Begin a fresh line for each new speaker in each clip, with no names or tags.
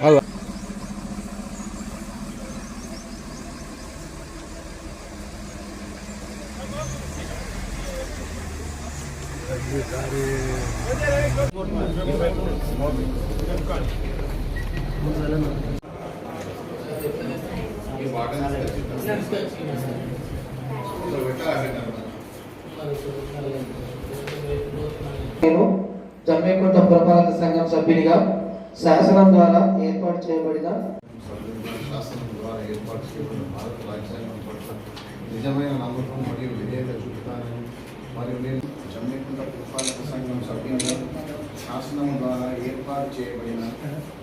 అలా. నేను జమ్మేకుంట పురపాలక సంఘం సభ్యునిగా శాసనం ద్వారా ఏర్పాటు చేయబడిన
శాసనం ద్వారా ఏర్పాటు చేయబడిన భారత రాజ్యాంగం పట్ల నిజమైన నమ్మకం మరియు విధేయత చూపుతానని మరియు నేను జమ్మికుంట పురపాలక సంఘం శాసనం ద్వారా ఏర్పాటు చేయబడిన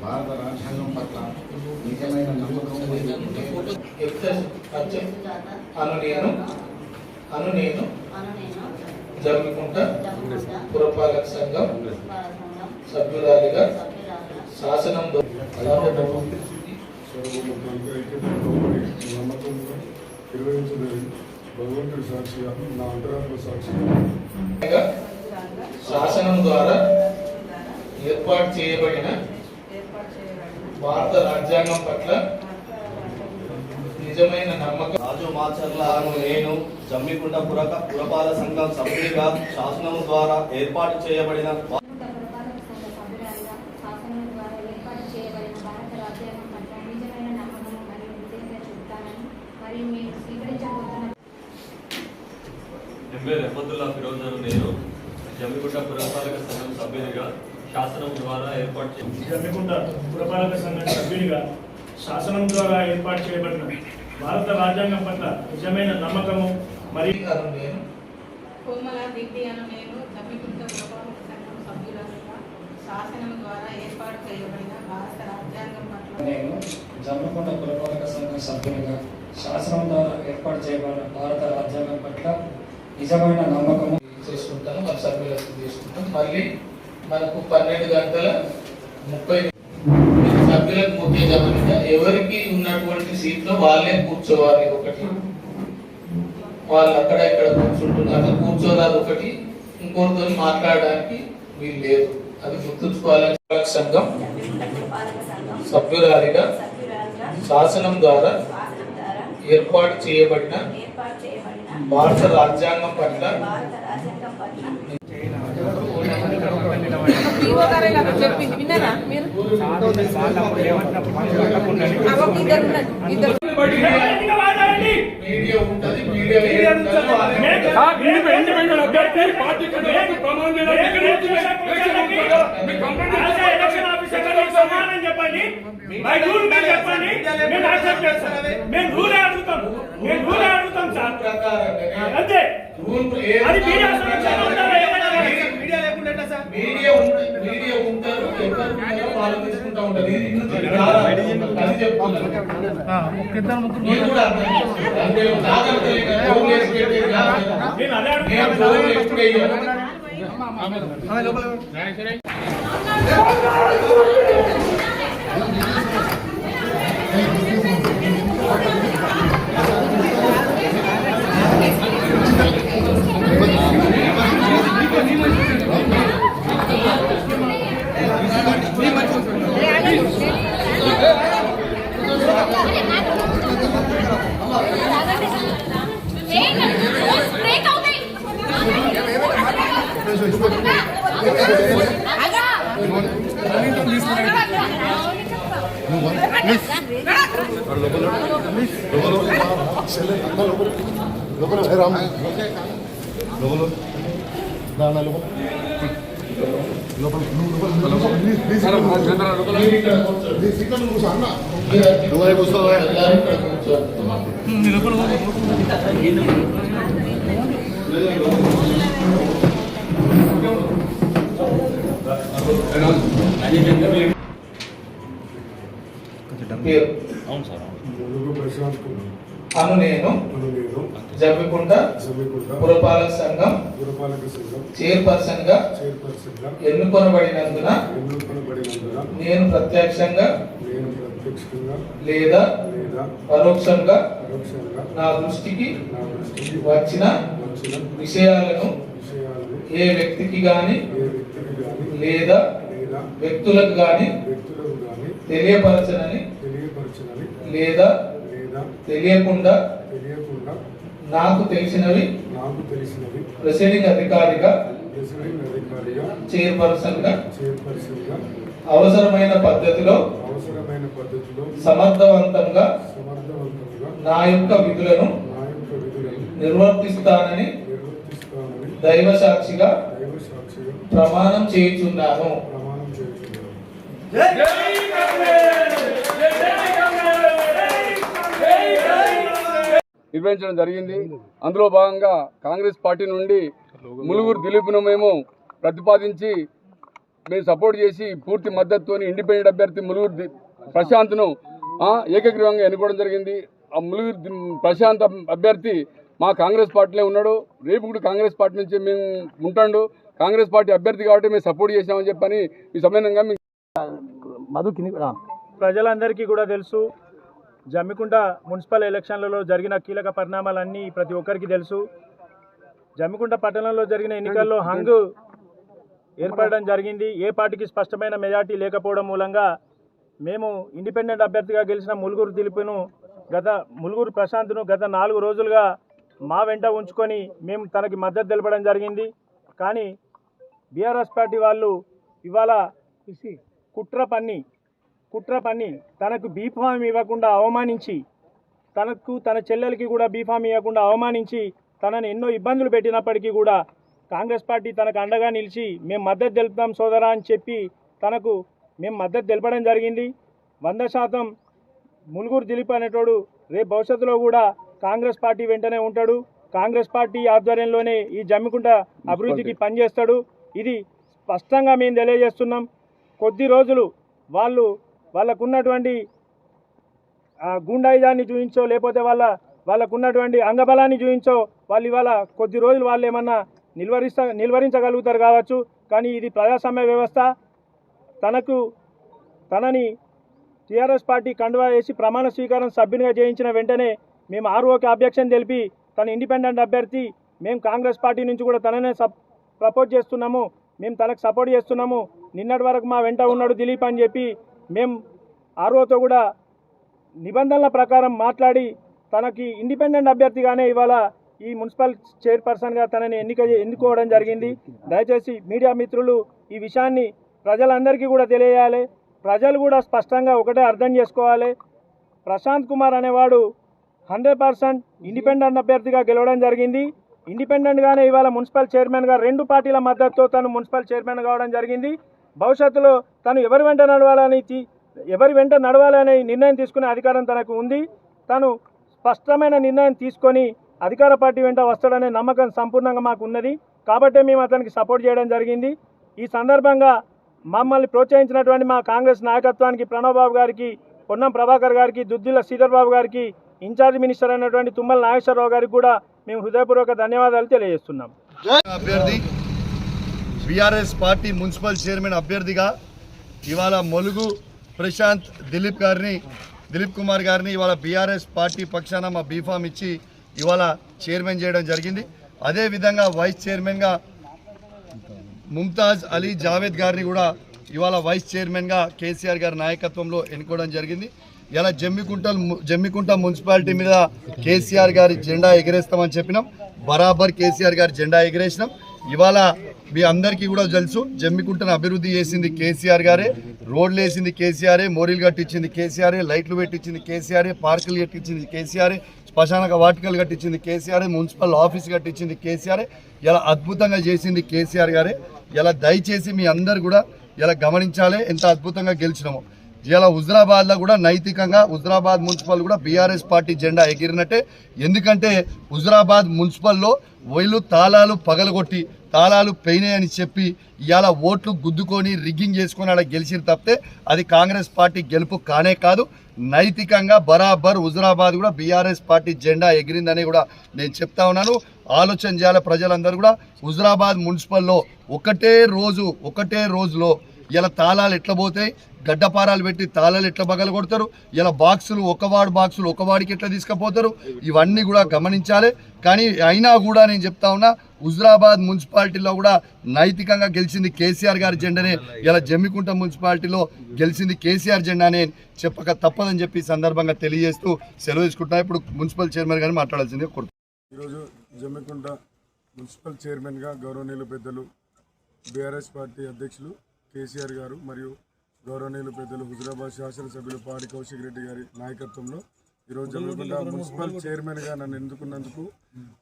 భారత రాజ్యాంగం పట్ల నిజమైన నమ్మకం
అను నేను అను నేను
అను నేను
జమ్మికుంట
జమ్మికుంట
పురపాలక సంఘం సభ్యురాలిగా శాసనం ద్వారా
భగవంతుడి సాక్షిగా నా అంతరాత్మ సాక్షిగా
శాసనం ద్వారా ఏర్పాటు చేయబడిన భారత రాజ్యాంగం పట్ల నిజమైన నమ్మకం
రాజు మాచర్ల నేను జమ్మికుంట పురక పురపాల సంఘం సభ్యుడిగా శాసనం ద్వారా ఏర్పాటు చేయబడిన
భారత పురపాలక సంఘ సభ్యురాలిగా శాసనం ద్వారా ఏర్పాటు చేయబడిన భారత రాజ్యాంగం పట్ల నిజమైన నమ్మకం మరియు విధేయత చూపుతానని మరియు మీరు స్వీకరించబోతున్న
ఎంఏ రెహమతుల్లా ఫిరోజ్ అను నేను జమ్మిగుట్ట పురపాలక సంఘం సభ్యునిగా శాసనం ద్వారా ఏర్పాటు చేసి
జమ్మికుంట పురపాలక సంఘం సభ్యునిగా శాసనం ద్వారా ఏర్పాటు చేయబడిన భారత రాజ్యాంగం పట్ల నిజమైన నమ్మకము మరియు
నేను.
కోమల దిగ్డి అను నేను జమ్మికుంట పురపాలక సంఘం సభ్యులుగా శాసనం ద్వారా ఏర్పాటు చేయబడిన భారత రాజ్యాంగం పట్ల
నేను జమ్మకొండ పురపాలక సంఘం సభ్యునిగా శాసనం ద్వారా ఏర్పాటు చేయబడిన భారత రాజ్యాంగం పట్ల నిజమైన నమ్మకము చేసుకుంటాను మన సభ్యులకు తీసుకుంటాం మళ్ళీ మనకు పన్నెండు గంటల ముప్పై సభ్యులకు ముఖ్య గమనిక ఎవరికి ఉన్నటువంటి సీట్లో వాళ్ళే కూర్చోవాలి ఒకటి. వాళ్ళు అక్కడ ఇక్కడ కూర్చుంటున్నారు. అట్లా కూర్చోరాదు ఒకటి. ఇంకోటితో మాట్లాడడానికి వీలు లేదు. అది గుర్తుంచుకోవాలని సంఘం సభ్యురాలిగా శాసనం ద్వారా ఏర్పాటు చేయబడిన భారత రాజ్యాంగం పట్ల
భారత రాజ్యాంగం పట్ల
ఈవో గారు ఇలా చెప్పింది విన్నారా మీరు ఆ, ఒక ఇద్దరు ఉన్నారు ఇద్దరు
గట్టిగా వాదాడండి.
మీడియా ఉంటది మీడియా
మేము-
ఇండిపెండెంట్ అభ్యర్థి పార్టీ కంటే ప్రమాణం చేయడానికి
రాష్ట్ర ఎలక్షన్ సమాధానం చెప్పండి. బై రూల్ మీరు చెప్పండి. మేము యాక్సెప్ట్ చేస్తాం. మేము రూలే అడుగుతాం. మేము రూలే అడుగుతాం సార్. అంతే. అది మీడియా ఉండాలా ఏమైనా కానీ?
మీడియా మీడియా ఉంటారు ఎవరు ఉన్నారో వాళ్ళు తీసుకుంటా ఉంటారు. ఇది ఇది కాదా? అది చెప్తున్నాను మీరు కూడా అర్థం చేసుకోండి. అంటే జాగ్రత్త లేక ఫోన్ చేసి పెట్టేది కాదు. కదా.
నేను అదే
నేను
అడుగుతాను
లోపల రామ్ లోపల దాని లోపల లోపల నువ్వు లోపల
పేరు. అను నేను. జమ్మికుంట పురపాలక సంఘం
చైర్పర్సన్గా
ఎన్నుకొనబడినందున నేను ప్రత్యక్షంగా లేదా పరోక్షంగా నా దృష్టికి
నా దృష్టికి
వచ్చిన విషయాలను ఏ వ్యక్తికి గాని లేదా
లేదా
వ్యక్తులకు గాని తెలియపరచనని లేదా
లేదా
తెలియకుండా
తెలియకుండా
నాకు తెలిసినవి
నాకు తెలిసినవి
ప్రెసిడింగ్ అధికారిగా
ప్రెసిడెంట్ అధికారిగా
చైర్పర్సన్గా
చైర్పర్సన్గా
అవసరమైన పద్ధతిలో
అవసరమైన పద్ధతిలో
సమర్థవంతంగా
సమర్థవంతంగా
నా యొక్క విధులను
నా యొక్క విధులను
నిర్వర్తిస్తానని
నిర్వర్తిస్తానని
దైవ సాక్షిగా
దైవ సాక్షిగా
ప్రమాణం చేయుచున్నాను.
ప్రమాణం
నిర్వహించడం జరిగింది. అందులో భాగంగా కాంగ్రెస్ పార్టీ నుండి ములుగురు దిలీప్ను మేము ప్రతిపాదించి మేము సపోర్ట్ చేసి పూర్తి మద్దతుతో ఇండిపెండెంట్ అభ్యర్థి ములుగురు ప్రశాంత్ను ఆ, ఏకగ్రీవంగా ఎన్నుకోవడం జరిగింది. ఆ ములుగురు ప్రశాంత్ అభ్యర్థి మా కాంగ్రెస్ పార్టీలో ఉన్నాడు. రేపు కూడా కాంగ్రెస్ పార్టీ నుంచి మేము ఉంటాడు. కాంగ్రెస్ పార్టీ అభ్యర్థి కాబట్టి మేము సపోర్ట్ చేసామని చెప్పని ఈ సంబంధంగా మేము
ప్రజలందరికీ కూడా తెలుసు. జమ్మికుంట మున్సిపల్ ఎలక్షన్లలో జరిగిన కీలక పరిణామాలన్నీ ప్రతి ఒక్కరికి తెలుసు. జమ్మికుంట పట్టణంలో జరిగిన ఎన్నికల్లో హంగ్ ఏర్పడడం జరిగింది. ఏ పార్టీకి స్పష్టమైన మెజార్టీ లేకపోవడం మూలంగా మేము ఇండిపెండెంట్ అభ్యర్థిగా గెలిచిన ములుగురు దిలీప్ను గత ములుగురు ప్రశాంత్ను గత నాలుగు రోజులుగా మా వెంట ఉంచుకొని మేము తనకి మద్దతు తెలపడం జరిగింది. కానీ బీఆర్ఎస్ పార్టీ వాళ్ళు ఇవాళ కుట్ర పన్ని కుట్ర పన్ని తనకు బీఫామ్ ఇవ్వకుండా అవమానించి తనకు తన చెల్లెలకి కూడా బీఫామ్ ఇవ్వకుండా అవమానించి తనను ఎన్నో ఇబ్బందులు పెట్టినప్పటికీ కూడా కాంగ్రెస్ పార్టీ తనకు అండగా నిలిచి మేము మద్దతు తెలుపుతాం సోదరా అని చెప్పి తనకు మేము మద్దతు తెలపడం జరిగింది. వంద శాతం ములుగురు దిలీప్ అనేటోడు రేపు భవిష్యత్తులో కూడా కాంగ్రెస్ పార్టీ వెంటనే ఉంటాడు. కాంగ్రెస్ పార్టీ ఆధ్వర్యంలోనే ఈ జమ్మికుంట అభివృద్ధికి పనిచేస్తాడు. ఇది స్పష్టంగా మేము తెలియజేస్తున్నాం. కొద్ది రోజులు వాళ్ళు వాళ్ళకున్నటువంటి ఆ, గుండాయిజాన్ని చూపించో లేకపోతే వాళ్ళ వాళ్ళకున్నటువంటి అంగబలాన్ని చూపించో వాళ్ళు ఇవాళ కొద్ది రోజులు వాళ్ళు ఏమన్నా నిల్వరిస్త నిల్వరించగలుగుతారు కావచ్చు. కానీ ఇది ప్రజాస్వామ్య వ్యవస్థ. తనకు తనని టీఆర్ఎస్ పార్టీ కండువా వేసి ప్రమాణ స్వీకారం సభ్యునిగా చేయించిన వెంటనే మేము ఆర్ఓకి అభ్యక్షం తెలిపి తన ఇండిపెండెంట్ అభ్యర్థి మేము కాంగ్రెస్ పార్టీ నుంచి కూడా తననే సప్ ప్రపోజ్ చేస్తున్నాము. మేము తనకు సపోర్ట్ చేస్తున్నాము. నిన్నటి వరకు మా వెంట ఉన్నాడు దిలీప్ అని చెప్పి మేము ఆర్ఓతో కూడా నిబంధనల ప్రకారం మాట్లాడి తనకి ఇండిపెండెంట్ అభ్యర్థిగానే ఇవాళ ఈ మున్సిపల్ చైర్పర్సన్గా తనని ఎన్నిక ఎన్నుకోవడం జరిగింది. దయచేసి మీడియా మిత్రులు ఈ విషయాన్ని ప్రజలందరికీ కూడా తెలియజేయాలి. ప్రజలు కూడా స్పష్టంగా ఒకటే అర్థం చేసుకోవాలి. ప్రశాంత్ కుమార్ అనేవాడు హండ్రెడ్ పర్సెంట్ ఇండిపెండెంట్ అభ్యర్థిగా గెలవడం జరిగింది. ఇండిపెండెంట్గానే ఇవాళ మున్సిపల్ చైర్మన్గా రెండు పార్టీల మద్దతుతో తను మున్సిపల్ చైర్మన్ కావడం జరిగింది. భవిష్యత్తులో తను ఎవరి వెంట నడవాలని ఎవరి వెంట నడవాలనే నిర్ణయం తీసుకునే అధికారం తనకు ఉంది. తను స్పష్టమైన నిర్ణయం తీసుకొని అధికార పార్టీ వెంట వస్తాడనే నమ్మకం సంపూర్ణంగా మాకు ఉన్నది. కాబట్టే మేము అతనికి సపోర్ట్ చేయడం జరిగింది. ఈ సందర్భంగా మమ్మల్ని ప్రోత్సహించినటువంటి మా కాంగ్రెస్ నాయకత్వానికి ప్రణవ్ బాబు గారికి పొన్నం ప్రభాకర్ గారికి దుద్దిల శ్రీధర్ బాబు గారికి ఇన్ఛార్జ్ మినిస్టర్ అయినటువంటి తుమ్మల నాగేశ్వరరావు గారికి కూడా మేము హృదయపూర్వక ధన్యవాదాలు తెలియజేస్తున్నాం.
అభ్యర్థి బీఆర్ఎస్ పార్టీ మున్సిపల్ చైర్మన్ అభ్యర్థిగా ఇవాళ మొలుగు ప్రశాంత్ దిలీప్ గారిని దిలీప్ కుమార్ గారిని ఇవాళ బీఆర్ఎస్ పార్టీ పక్షాన మా బీఫామ్ ఇచ్చి ఇవాళ చైర్మన్ చేయడం జరిగింది. అదేవిధంగా వైస్ చైర్మన్గా ముంతాజ్ అలీ జావేద్ గారిని కూడా ఇవాళ వైస్ చైర్మన్గా కేసీఆర్ గారి నాయకత్వంలో ఎన్నుకోవడం జరిగింది. ఇలా జమ్మికుంట జమ్మికుంట మున్సిపాలిటీ మీద కేసీఆర్ గారి జెండా ఎగరేస్తామని చెప్పినాం. బరాబర్ కేసీఆర్ గారి జెండా ఎగరేసినాం. ఇవాళ మీ అందరికీ కూడా తెలుసు జమ్మికుంటను అభివృద్ధి చేసింది కేసీఆర్ గారే రోడ్లు వేసింది కేసీఆరే మోరీలు కట్టించింది కేసీఆరే లైట్లు పెట్టించింది కేసీఆరే పార్కులు కట్టించింది కేసీఆరే శ్మశానక వాటికలు కట్టించింది కేసీఆర్ మున్సిపల్ ఆఫీస్ కట్టించింది కేసీఆరే ఇలా అద్భుతంగా చేసింది కేసీఆర్ గారే. ఇలా దయచేసి మీ అందరు కూడా ఇలా గమనించాలి ఎంత అద్భుతంగా గెలిచినామో. ఇలా హుజరాబాద్లో కూడా నైతికంగా హుజరాబాద్ మున్సిపల్ కూడా బీఆర్ఎస్ పార్టీ జెండా ఎగిరినట్టే. ఎందుకంటే హుజరాబాద్ మున్సిపల్లో వైలు తాళాలు పగలగొట్టి తాళాలు పోయినాయని చెప్పి ఇవాళ ఓట్లు గుద్దుకొని రిగ్గింగ్ చేసుకొని అలా గెలిచిన తప్పితే అది కాంగ్రెస్ పార్టీ గెలుపు కానే కాదు. నైతికంగా బరాబర్ హుజరాబాద్ కూడా బీఆర్ఎస్ పార్టీ జెండా ఎగిరిందని కూడా నేను చెప్తా ఉన్నాను. ఆలోచన చేయాలి ప్రజలందరూ కూడా. హుజరాబాద్ మున్సిపల్లో ఒకటే రోజు ఒకటే రోజులో ఇలా తాళాలు ఎట్లా పోతాయి? గడ్డపారాలు పెట్టి తాళాలు ఎట్లా బగలు కొడతారు ఇలా బాక్సులు ఒక వాడు బాక్సులు ఒక వాడికి ఎట్లా తీసుకుపోతారు? ఇవన్నీ కూడా గమనించాలి. కానీ అయినా కూడా నేను చెప్తా ఉన్నా హుజరాబాద్ మున్సిపాలిటీలో కూడా నైతికంగా గెలిచింది కేసీఆర్ గారి జెండానే ఇలా జమ్మికుంట మున్సిపాలిటీలో గెలిచింది కేసీఆర్ జెండానే చెప్పక తప్పదని చెప్పి సందర్భంగా తెలియజేస్తూ సెలవు తీసుకుంటున్నా. ఇప్పుడు మున్సిపల్ చైర్మన్ గారిని మాట్లాడాల్సింది కోరుతున్నాను.
ఈరోజు జమ్మికుంట మున్సిపల్ చైర్మన్గా గౌరవనీయులు పెద్దలు బీఆర్ఎస్ పార్టీ అధ్యక్షులు కేసీఆర్ గారు మరియు గౌరవనీయులు పెద్దలు హుజరాబాద్ శాసనసభ్యులు పాడి కౌశిక్ రెడ్డి గారి నాయకత్వంలో ఈరోజు జమ్మికుంట మున్సిపల్ చైర్మన్గా నన్ను ఎన్నుకున్నందుకు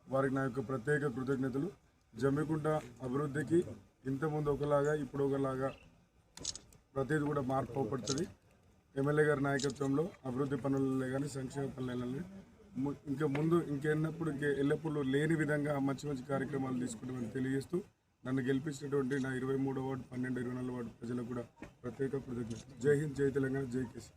వారికి నా యొక్క ప్రత్యేక కృతజ్ఞతలు. జమ్మికుంట అభివృద్ధికి ఇంతకుముందు ఒకలాగా ఇప్పుడు ఒకలాగా ప్రతిదీ కూడా మార్పు అవపడుతుంది. ఎమ్మెల్యే గారి నాయకత్వంలో అభివృద్ధి పనులలో కానీ సంక్షేమ పనులలో ము- ఇంకా ముందు ఇంకెన్నప్పుడు ఇంకే ఎల్లప్పుడూ లేని విధంగా మంచి మంచి కార్యక్రమాలు తీసుకుంటామని తెలియజేస్తూ నన్ను గెలిపించినటువంటి నా ఇరవై మూడో వార్డు పన్నెండు ఇరవై నాలుగు వార్డు ప్రజలకు కూడా ప్రత్యేక కృతజ్ఞత జై హింద్ జై తెలంగాణ జై కేసీ